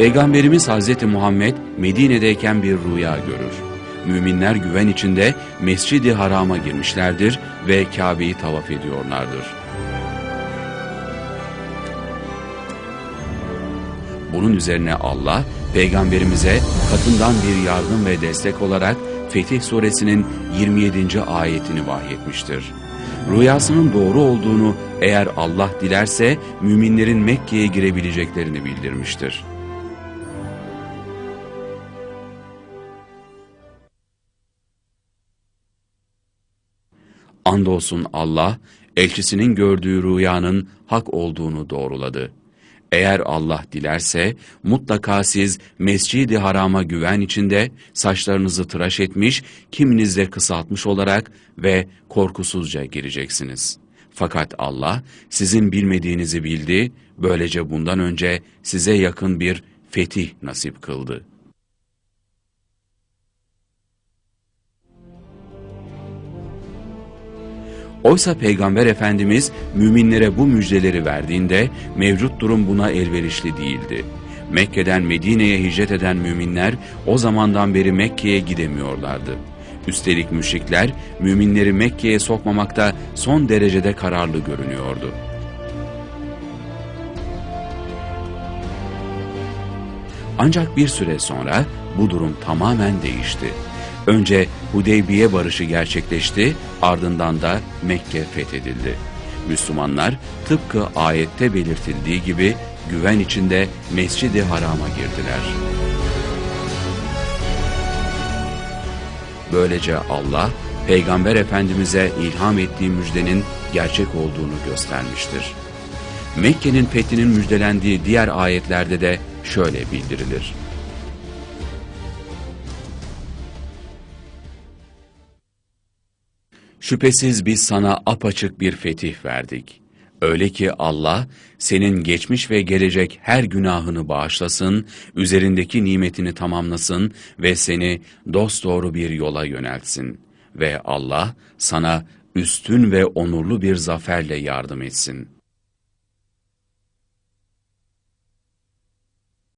Peygamberimiz Hazreti Muhammed Medine'deyken bir rüya görür. Müminler güven içinde Mescid-i Haram'a girmişlerdir ve Kabe'yi tavaf ediyorlardır. Bunun üzerine Allah, Peygamberimize katından bir yardım ve destek olarak Fetih Suresinin 27. ayetini vahyetmiştir. Rüyasının doğru olduğunu eğer Allah dilerse müminlerin Mekke'ye girebileceklerini bildirmiştir. Andolsun Allah, elçisinin gördüğü rüyanın hak olduğunu doğruladı. Eğer Allah dilerse mutlaka siz Mescid-i Haram'a güven içinde saçlarınızı tıraş etmiş, kiminiz de kısaltmış olarak ve korkusuzca gireceksiniz. Fakat Allah sizin bilmediğinizi bildi, böylece bundan önce size yakın bir fetih nasip kıldı. Oysa Peygamber Efendimiz müminlere bu müjdeleri verdiğinde mevcut durum buna elverişli değildi. Mekke'den Medine'ye hicret eden müminler o zamandan beri Mekke'ye gidemiyorlardı. Üstelik müşrikler müminleri Mekke'ye sokmamakta son derecede kararlı görünüyordu. Ancak bir süre sonra bu durum tamamen değişti. Önce Hudeybiye barışı gerçekleşti, ardından da Mekke fethedildi. Müslümanlar tıpkı ayette belirtildiği gibi güven içinde Mescid-i Haram'a girdiler. Böylece Allah, Peygamber Efendimiz'e ilham ettiği müjdenin gerçek olduğunu göstermiştir. Mekke'nin fethinin müjdelendiği diğer ayetlerde de şöyle bildirilir. Şüphesiz biz sana apaçık bir fetih verdik. Öyle ki Allah senin geçmiş ve gelecek her günahını bağışlasın, üzerindeki nimetini tamamlasın ve seni dosdoğru bir yola yöneltsin. Ve Allah sana üstün ve onurlu bir zaferle yardım etsin.''